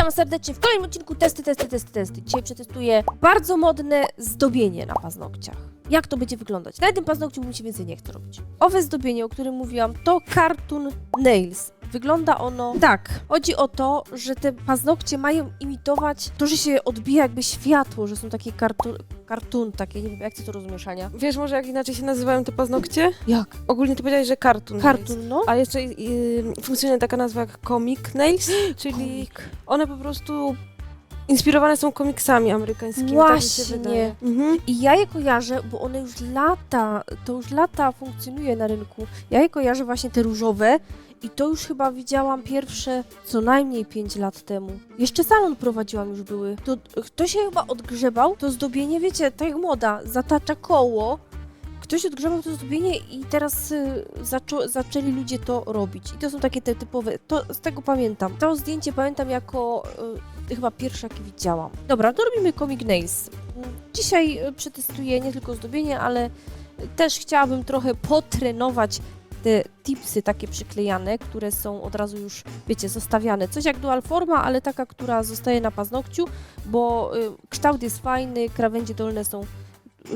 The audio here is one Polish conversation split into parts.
Witam serdecznie w kolejnym odcinku Testy, Testy, Testy, Testy. Dzisiaj przetestuję bardzo modne zdobienie na paznokciach. Jak to będzie wyglądać? Na jednym paznokciu mi się więcej nie chce robić. Owe zdobienie, o którym mówiłam, to Cartoon Nails. Wygląda ono tak. Chodzi o to, że te paznokcie mają imitować to, że się odbija jakby światło, że są takie kartun, kartun takie, nie wiem, jak ty to rozumiesz, Ania? Wiesz może jak inaczej się nazywają te paznokcie? Jak? Ogólnie to powiedziałeś, że cartoon. Kartun, no. A jeszcze y, funkcjonuje taka nazwa jak comic nails, czyli one po prostu inspirowane są komiksami amerykańskimi. Tak mi się Właśnie. wydaje. Mhm. I ja je kojarzę, bo one już lata, to już lata funkcjonuje na rynku. Ja je kojarzę właśnie te różowe i to już chyba widziałam pierwsze co najmniej 5 lat temu. Jeszcze salon prowadziłam już były. To ktoś się chyba odgrzebał, to zdobienie, wiecie, tak jak moda, zatacza koło. Ktoś odgrzebał to zdobienie i teraz y, zaczą, zaczęli ludzie to robić. I to są takie te typowe, to z tego pamiętam. To zdjęcie pamiętam jako y, chyba pierwsze, jakie widziałam. Dobra, to robimy Comic Nails. Dzisiaj y, przetestuję nie tylko zdobienie, ale y, też chciałabym trochę potrenować te tipsy takie przyklejane, które są od razu już, wiecie, zostawiane. Coś jak dual forma, ale taka, która zostaje na paznokciu, bo y, kształt jest fajny, krawędzie dolne są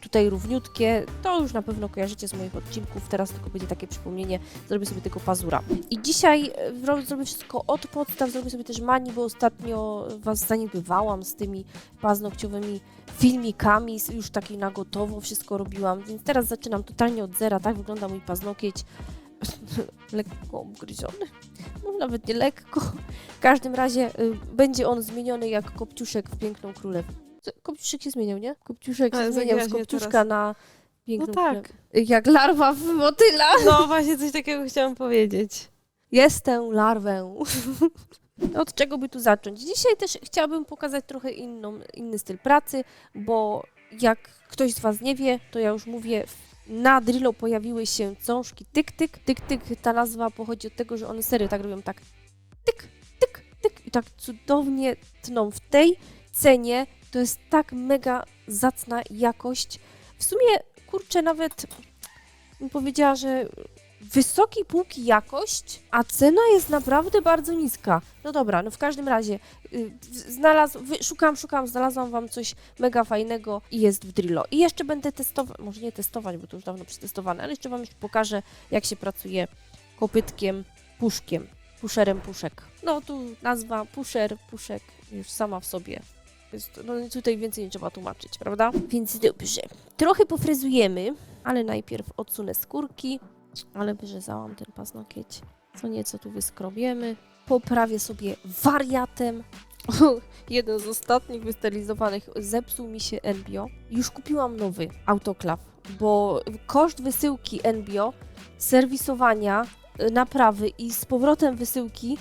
tutaj równiutkie. To już na pewno kojarzycie z moich odcinków. Teraz tylko będzie takie przypomnienie. Zrobię sobie tylko pazura. I dzisiaj ro- zrobię wszystko od podstaw. Zrobię sobie też mani, bo ostatnio Was zaniedbywałam z tymi paznokciowymi filmikami, już taki na gotowo wszystko robiłam, więc teraz zaczynam totalnie od zera, tak wygląda mój paznokieć, lekko obgryziony, może nawet nie lekko, w każdym razie y, będzie on zmieniony jak kopciuszek w Piękną Królewę. Kopciuszek się zmieniał, nie? Kopciuszek się Ale zmieniał z kopciuszka teraz. na Piękną No tak. Jak larwa w motyla. No właśnie coś takiego chciałam powiedzieć. Jestem larwę. Od czego by tu zacząć? Dzisiaj też chciałabym pokazać trochę inną, inny styl pracy, bo jak ktoś z Was nie wie, to ja już mówię, na Drillo pojawiły się cążki tyk-tyk. Tyk-tyk, ta nazwa pochodzi od tego, że one serio tak robią tak tyk, tyk, tyk i tak cudownie tną. W tej cenie to jest tak mega zacna jakość. W sumie, kurczę, nawet bym powiedziała, że wysokiej półki jakość, a cena jest naprawdę bardzo niska. No dobra, no w każdym razie y, w- znalazł, wy, szukam, szukam, znalazłam wam coś mega fajnego i jest w Drillo. I jeszcze będę testować, może nie testować, bo to już dawno przetestowane, ale jeszcze wam jeszcze pokażę, jak się pracuje kopytkiem, puszkiem, puszerem puszek. No tu nazwa puszer, puszek już sama w sobie. Jest, no tutaj więcej nie trzeba tłumaczyć, prawda? Więc dobrze. Trochę pofryzujemy, ale najpierw odsunę skórki, ale wyrzezałam ten paznokieć. Co nieco tu wyskrobiemy. Poprawię sobie wariatem. Jeden z ostatnich wysterylizowanych zepsuł mi się NBio. Już kupiłam nowy autoklaw, bo koszt wysyłki NBio, serwisowania, y, naprawy i z powrotem wysyłki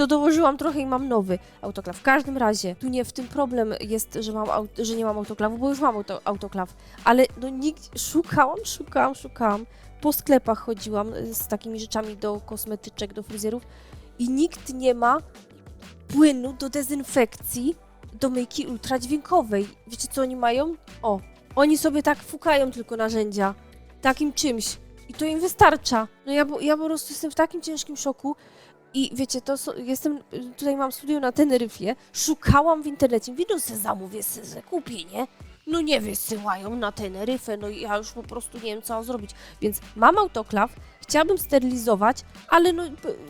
to dołożyłam trochę i mam nowy autoklaw. W każdym razie, tu nie w tym problem jest, że, mam że nie mam autoklawu, bo już mam auto- autoklaw. Ale no nikt, szukałam, szukałam, szukałam. Po sklepach chodziłam y, z takimi rzeczami do kosmetyczek, do fryzjerów i nikt nie ma płynu do dezynfekcji do myjki ultradźwiękowej. Wiecie co oni mają? O, oni sobie tak fukają tylko narzędzia takim czymś i to im wystarcza. No ja, ja po prostu jestem w takim ciężkim szoku i wiecie, to so, jestem, tutaj mam studio na Teneryfie, szukałam w internecie, widzę, se zamówię, se, kupię, nie? No nie wysyłają na Teneryfę, no i ja już po prostu nie wiem, co mam zrobić. Więc mam autoklaw, chciałabym sterylizować, ale no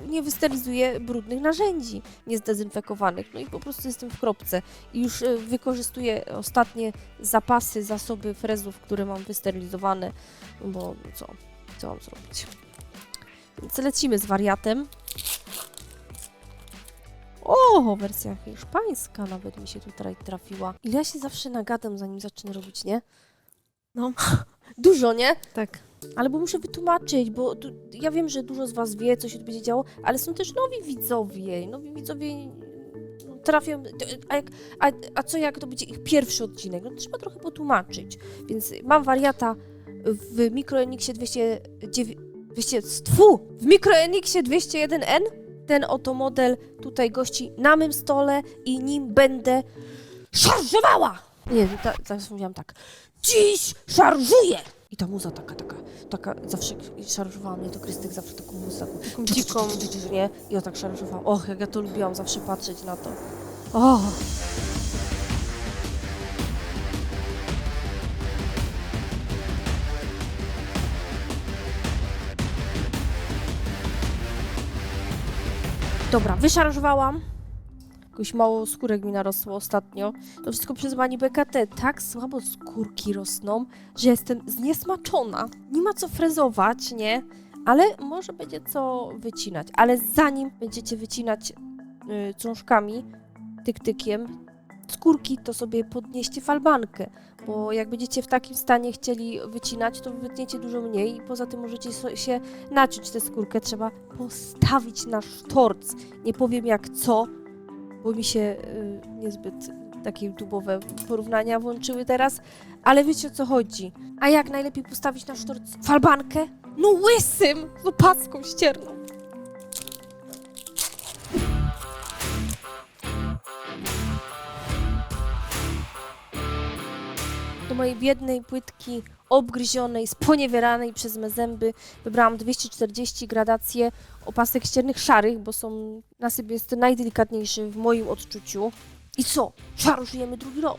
nie wysterylizuję brudnych narzędzi niezdezynfekowanych. No i po prostu jestem w kropce. I już y, wykorzystuję ostatnie zapasy, zasoby frezów, które mam wysterylizowane, bo no co, co mam zrobić? Więc lecimy z wariatem. O, wersja hiszpańska nawet mi się tutaj trafiła. Ile ja się zawsze nagadam, zanim zacznę robić, nie? No, dużo, nie? Tak. Ale bo muszę wytłumaczyć, bo tu, ja wiem, że dużo z Was wie, co się tu będzie działo, ale są też nowi widzowie. Nowi widzowie no, trafią. A, jak, a, a co jak to będzie ich pierwszy odcinek? No trzeba trochę potłumaczyć. Więc mam wariata w MicroEnixie 209. 200, tfu, w MicroEnixie 201N. Ten oto model tutaj gości na mym stole i nim będę szarżowała! Nie, ta, teraz mówiłam tak. Dziś szarżuję! I ta muza taka, taka, taka, zawsze szarżowała mnie, to Krystek zawsze taką muzę, taką Taką dziką, nie? I ja tak szarżowałam. Och, jak ja to lubiłam zawsze patrzeć na to. O! Dobra, wyszarżowałam. Jakoś mało skórek mi narosło ostatnio. To wszystko przez Mani BKT. Tak słabo skórki rosną, że jestem zniesmaczona. Nie ma co frezować, nie? Ale może będzie co wycinać. Ale zanim będziecie wycinać y, cążkami, tyktykiem, skórki, to sobie podnieście falbankę. Bo jak będziecie w takim stanie chcieli wycinać, to wytniecie dużo mniej i poza tym możecie so- się naciąć tę skórkę. Trzeba postawić na sztorc. Nie powiem jak co, bo mi się y, niezbyt takie YouTube'owe porównania włączyły teraz, ale wiecie o co chodzi. A jak najlepiej postawić na sztorc falbankę? No łysym! Z opaską ścierną. Mojej biednej płytki obgryzionej, sponiewieranej przez me zęby wybrałam 240 gradacje opasek ściernych szarych, bo są nasyp jest najdelikatniejszy w moim odczuciu. I co? Szarżujemy drugi rok.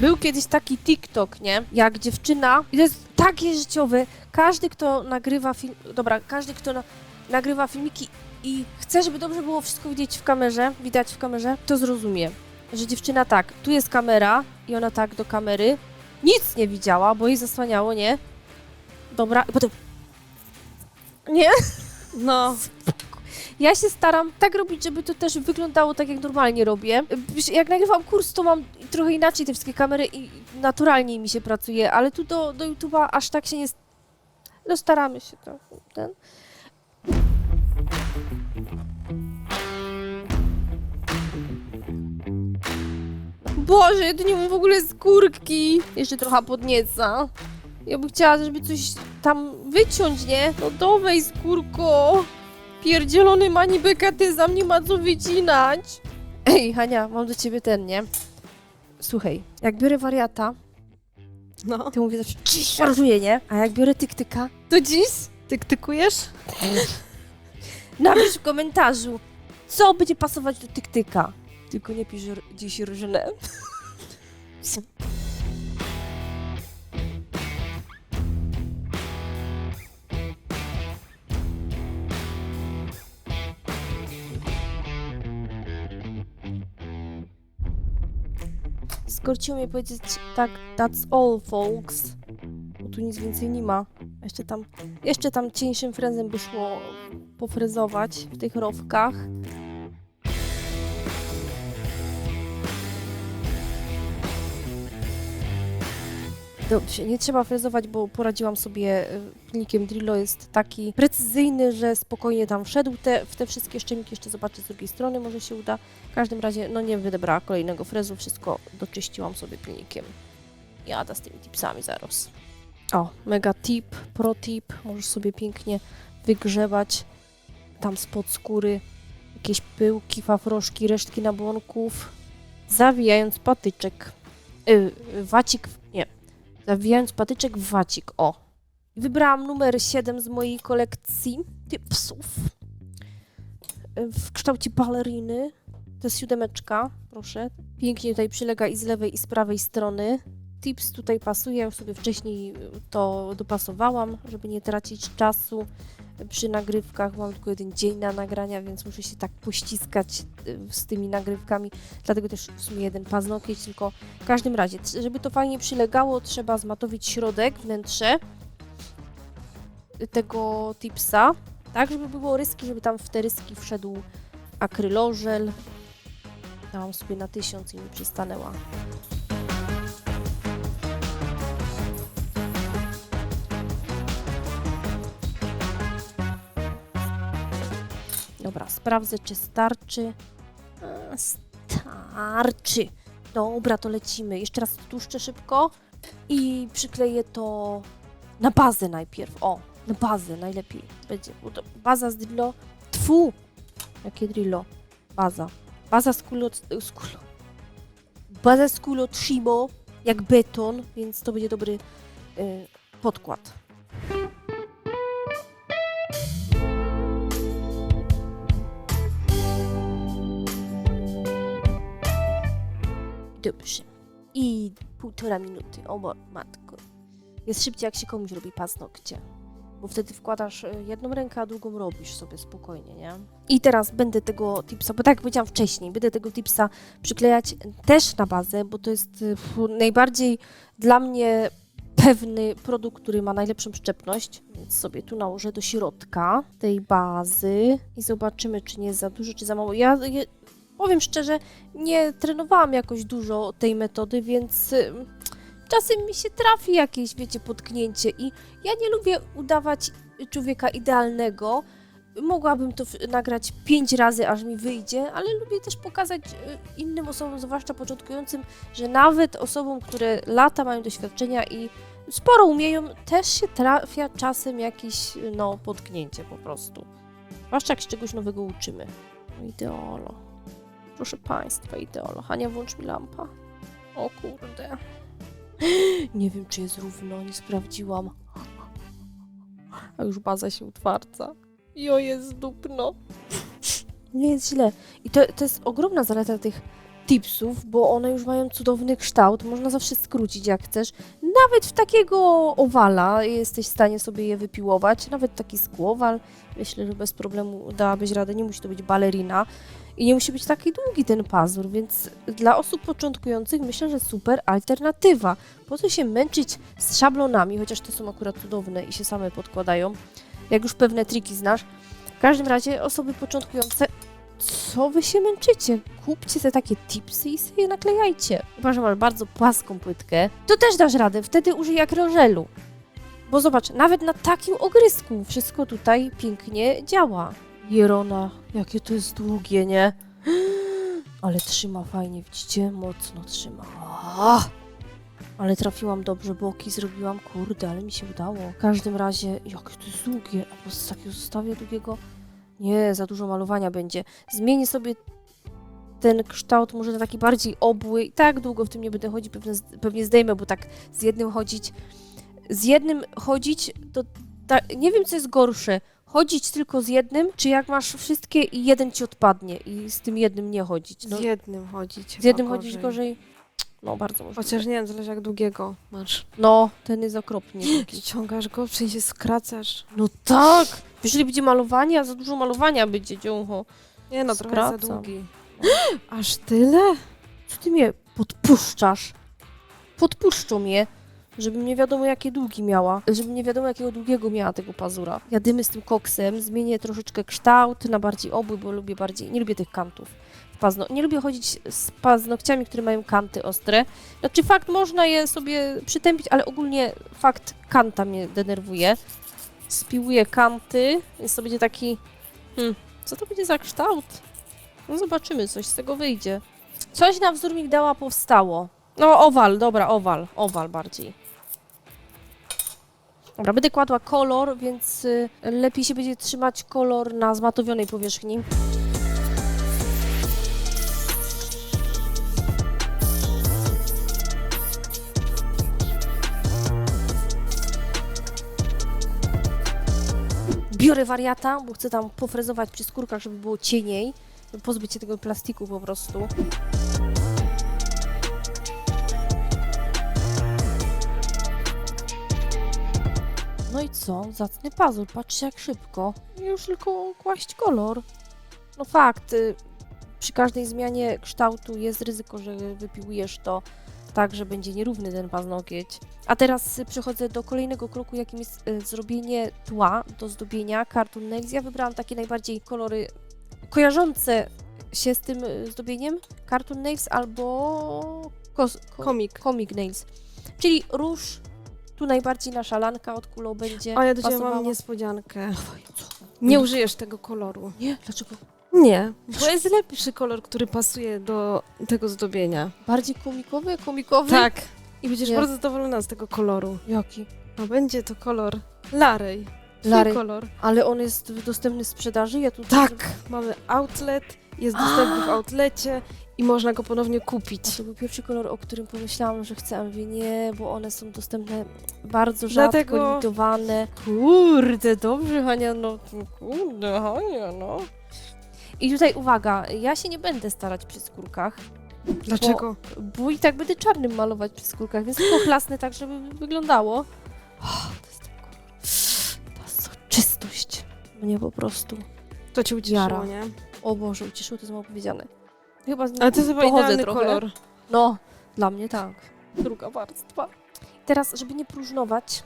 Był kiedyś taki TikTok, nie? Jak dziewczyna, i to jest takie życiowe, każdy, kto nagrywa film, dobra, każdy, kto na, nagrywa filmiki i chce, żeby dobrze było wszystko widzieć w kamerze, widać w kamerze, to zrozumie, że dziewczyna tak, tu jest kamera i ona tak do kamery, nic nie widziała, bo jej zasłaniało, nie? Dobra, i potem... Nie? No, Ja się staram tak robić, żeby to też wyglądało tak, jak normalnie robię. Jak nagrywam kurs, to mam trochę inaczej te wszystkie kamery i naturalniej mi się pracuje, ale tu do, do YouTube'a aż tak się nie... No staramy się to. Ten. Boże, ja tu nie mam w ogóle skórki. Jeszcze trochę podnieca. Ja bym chciała, żeby coś tam wyciąć, nie? No dowej skórko. Pierdzielony mani bekatyzam, nie ma co wycinać. Ej, Hania, mam do ciebie ten, nie? Słuchaj, jak biorę wariata, no. to mówię zawsze, dziś szarżuję, nie? A jak biorę tyktyka, to dziś Tyk-tykujesz? napisz w komentarzu, co będzie pasować do tyktyka. Tylko nie pisz dziś różne. Skorciło mnie powiedzieć tak, that's all folks. Bo tu nic więcej nie ma. Jeszcze tam, jeszcze tam cieńszym frezem by szło pofrezować w tych rowkach. Dobrze, nie trzeba frezować, bo poradziłam sobie y, pilnikiem Drillo jest taki precyzyjny, że spokojnie tam wszedł te, w te wszystkie szczemiki. Jeszcze zobaczę z drugiej strony, może się uda. W każdym razie, no nie wydebrała kolejnego frezu, wszystko doczyściłam sobie pilnikiem. Jada z tymi tipsami zaraz. O, mega tip, pro tip, możesz sobie pięknie wygrzebać tam spod skóry jakieś pyłki, fafroszki, resztki nabłonków, zawijając patyczek, yy, wacik, w- nie, zawijając patyczek w wacik, o. Wybrałam numer 7 z mojej kolekcji tipsów yy, w kształcie baleriny. To jest siódemeczka, proszę. Pięknie tutaj przylega i z lewej i z prawej strony. Tips tutaj pasuje, ja sobie wcześniej to dopasowałam, żeby nie tracić czasu przy nagrywkach. Mam tylko jeden dzień na nagrania, więc muszę się tak pościskać y, z tymi nagrywkami. Dlatego też w sumie jeden paznokieć, tylko w każdym razie, żeby to fajnie przylegało, trzeba zmatowić środek, wnętrze tego tipsa, tak, żeby było ryski, żeby tam w te ryski wszedł akrylożel. Dałam sobie na tysiąc i mi przystanęła. Dobra, sprawdzę, czy starczy. A, Starczy. Dobra, to lecimy. Jeszcze raz tłuszczę szybko i przykleję to na bazę najpierw. O, na bazę najlepiej będzie. Baza z Drillo. Tfu! Jakie Drillo? Baza. Baza z kulo... Z kulo. Baza z kulo Trimo, jak beton, więc to będzie dobry y, podkład. Dobrze. I półtora minuty. O ma- matko. Jest szybciej, jak się komuś robi paznokcie. Bo wtedy wkładasz e, jedną rękę, a drugą robisz sobie spokojnie, nie? I teraz będę tego tipsa, bo tak jak powiedziałam wcześniej, będę tego tipsa przyklejać też na bazę, bo to jest e, najbardziej dla mnie pewny produkt, który ma najlepszą szczepność, więc sobie tu nałożę do środka tej bazy i zobaczymy, czy nie jest za dużo, czy za mało. Ja powiem szczerze, nie trenowałam jakoś dużo tej metody, więc y, czasem mi się trafi jakieś, wiecie, potknięcie i ja nie lubię udawać człowieka idealnego. Mogłabym to nagrać pięć razy, aż mi wyjdzie, ale lubię też pokazać y, innym osobom, zwłaszcza początkującym, że nawet osobom, które lata mają doświadczenia i sporo umieją, też się trafia czasem jakieś, no, potknięcie po prostu. Zwłaszcza jak się czegoś nowego uczymy. No, ideolo. Proszę Państwa, ideolo. Hania, włącz mi lampa. O kurde. Nie wiem, czy jest równo, nie sprawdziłam. A już baza się utwardza. Jo, jest dupno. Nie jest źle. I to, to jest ogromna zaleta tych tipsów, bo one już mają cudowny kształt. Można zawsze skrócić jak chcesz. Nawet w takiego owala jesteś w stanie sobie je wypiłować. Nawet taki skłowal. Myślę, że bez problemu dałabyś radę. Nie musi to być balerina. I nie musi być taki długi ten pazur, więc dla osób początkujących myślę, że super alternatywa. Po co się męczyć z szablonami, chociaż te są akurat cudowne i się same podkładają, jak już pewne triki znasz. W każdym razie osoby początkujące, co wy się męczycie? Kupcie te takie tipsy i sobie je naklejajcie. Chyba, że masz bardzo płaską płytkę, to też dasz radę, wtedy użyj akryożelu. Bo zobacz, nawet na takim ogrysku wszystko tutaj pięknie działa. Jerona, jakie to jest długie, nie? Ale trzyma fajnie, widzicie? Mocno trzyma. Ale trafiłam dobrze, boki zrobiłam, kurde, ale mi się udało. W każdym razie, jakie to jest długie, a po takiego zostawię długiego, nie, za dużo malowania będzie. Zmienię sobie ten kształt może na taki bardziej obły i tak długo w tym nie będę chodzić, pewnie, pewnie zdejmę, bo tak z jednym chodzić, z jednym chodzić, to tak, nie wiem co jest gorsze, chodzić tylko z jednym, czy jak masz wszystkie i jeden ci odpadnie i z tym jednym nie chodzić. No, Z jednym chodzić. z jednym chodzić gorzej? No, bardzo możliwe. Chociaż nie wiem, zależy jak długiego masz. No, ten jest okropnie. Ściągasz go, w sensie skracasz. No tak! Jeżeli będzie malowanie, a za dużo malowania będzie, dziącho. Nie no, trochę za Skracam. długi. Aż tyle? Co ty mnie podpuszczasz? Podpuszczą mnie, żebym nie wiadomo jakie długi miała, żebym nie wiadomo jakiego długiego miała tego pazura. Jadymy z tym koksem, zmienię troszeczkę kształt na bardziej obły, bo lubię bardziej, nie lubię tych kantów. w Pazno, nie lubię chodzić z paznokciami, które mają kanty ostre. Znaczy fakt, można je sobie przytępić, ale ogólnie fakt kanta mnie denerwuje. Spiłuję kanty, więc to będzie taki... Hmm, co to będzie za kształt? No zobaczymy, coś z tego wyjdzie. Coś na wzór migdała powstało. No, owal, dobra, owal, owal bardziej. Dobra, będę kładła kolor, więc y, lepiej się będzie trzymać kolor na zmatowionej powierzchni. Biorę wariata, bo chcę tam pofrezować przy skórkach, żeby było cieniej. Pozbyć się tego plastiku po prostu. No i co? Zacny pazur, patrzcie jak szybko. Już tylko kłaść kolor. No fakt, y, przy każdej zmianie kształtu jest ryzyko, że wypiłujesz to tak, że będzie nierówny ten paznokieć. A teraz przechodzę do kolejnego kroku, jakim jest y, zrobienie tła do zdobienia Cartoon Nails. Ja wybrałam takie najbardziej kolory kojarzące się z tym y, zdobieniem. Cartoon Nails albo kos, ko, Komik. Comic Nails. Czyli róż, tu najbardziej nasza lanka od kulą będzie A ja do ciebie pasowała. mam niespodziankę. Co? Nie użyjesz tego koloru. Nie, dlaczego? Nie, bo jest lepszy kolor, który pasuje do tego zdobienia. Bardziej komikowy? Komikowy? Tak. I będziesz Nie. bardzo zadowolona z tego koloru. Jaki? A będzie to kolor Larej. Twój Larry. kolor. Ale on jest dostępny w sprzedaży? Ja tu Tak, mamy outlet, jest dostępny w outlecie i można go ponownie kupić. To był pierwszy kolor, o którym pomyślałam, że chcę, a mówię nie, bo one są dostępne bardzo rzadko, Dlatego- limitowane. Kurde, dobrze Hania, no kurde Hania, no. I tutaj uwaga, ja się nie będę starać przy skórkach, Dlaczego? Bo i tak będę czarnym malować przy skórkach, więc tylko chlasnę tak, żeby wyglądało. O, to jest kolor. Ta soczystość mnie po prostu. To cię ucieszyło, Jara. nie? O Boże, ucieszyło, to jest mało powiedziane. Chyba z nim Ale to jest chyba pochodzę idealny trochę. kolor. No, dla mnie tak. Druga warstwa. Teraz, żeby nie próżnować,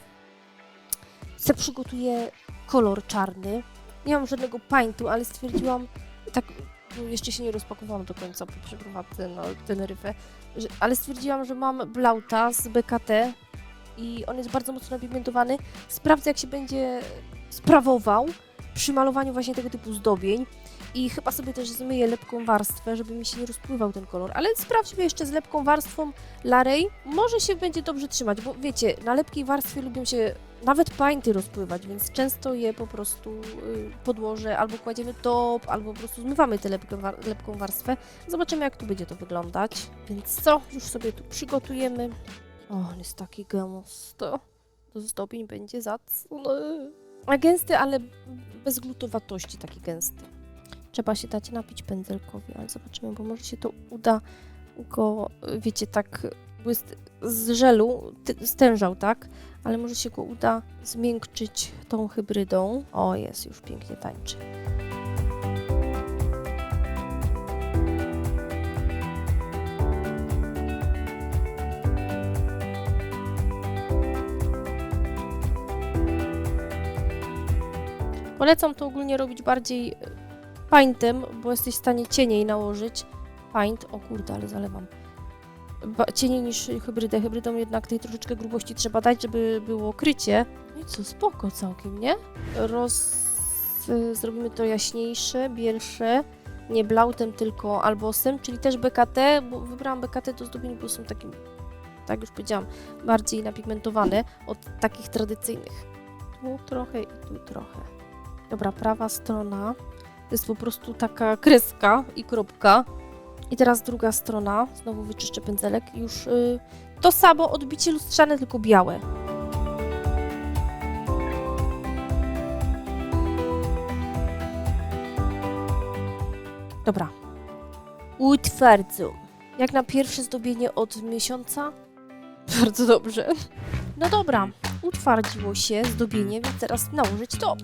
se przygotuję kolor czarny. Nie mam żadnego paintu, ale stwierdziłam, tak no jeszcze się nie rozpakowałam do końca po przeprowadzce na Teneryfę, że, ale stwierdziłam, że mam blauta z BKT i on jest bardzo mocno napigmentowany. Sprawdzę, jak się będzie sprawował przy malowaniu właśnie tego typu zdobień. I chyba sobie też zmyję lepką warstwę, żeby mi się nie rozpływał ten kolor. Ale sprawdźmy jeszcze z lepką warstwą Larej. Może się będzie dobrze trzymać, bo wiecie, na lepkiej warstwie lubią się nawet painty rozpływać, więc często je po prostu y, podłożę, albo kładziemy top, albo po prostu zmywamy tę lepką, war- lepką warstwę. Zobaczymy, jak tu będzie to wyglądać. Więc co? Już sobie tu przygotujemy. O, on jest taki gęsty. Do zdobień będzie zacny. A gęsty, ale bez glutowatości taki gęsty. Trzeba się dać napić pędzelkowi, ale zobaczymy, bo może się to uda go, wiecie, tak błysk z żelu stężał, tak? Ale może się go uda zmiękczyć tą hybrydą. O, jest, już pięknie tańczy. Polecam to ogólnie robić bardziej e, paintem, bo jesteś w stanie cieniej nałożyć. Paint, o kurde, ale zalewam. Ba- cieniej niż hybrydę. Hybrydą jednak tej troszeczkę grubości trzeba dać, żeby było krycie. No i co, spoko całkiem, nie? Roz... y, Zrobimy to jaśniejsze, bielsze. Nie blautem, tylko albosem, czyli też BKT, bo wybrałam BKT do zdobień, bo są takim, tak już powiedziałam, bardziej napigmentowane od takich tradycyjnych. Tu trochę i tu trochę. Dobra, prawa strona jest po prostu taka kreska i kropka. I teraz druga strona, znowu wyczyszczę pędzelek, już y, to samo odbicie lustrzane, tylko białe. Dobra. Utwardzą. Jak na pierwsze zdobienie od miesiąca? Bardzo dobrze. No dobra, utwardziło się zdobienie, więc teraz nałożyć to.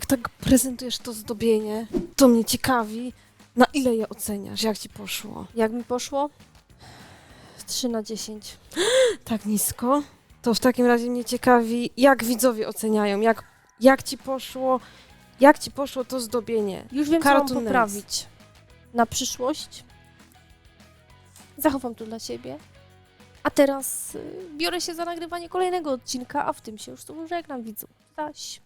Jak tak prezentujesz to zdobienie, to mnie ciekawi, na ile je oceniasz, jak ci poszło. Jak mi poszło? 3 na 10. Tak nisko? To w takim razie mnie ciekawi, jak widzowie oceniają, jak, jak ci poszło, jak ci poszło to zdobienie. Już wiem, co mam poprawić. Na przyszłość. Zachowam to dla siebie. A teraz y, biorę się za nagrywanie kolejnego odcinka, a w tym się już tobą żegnam, widzu. Zaś.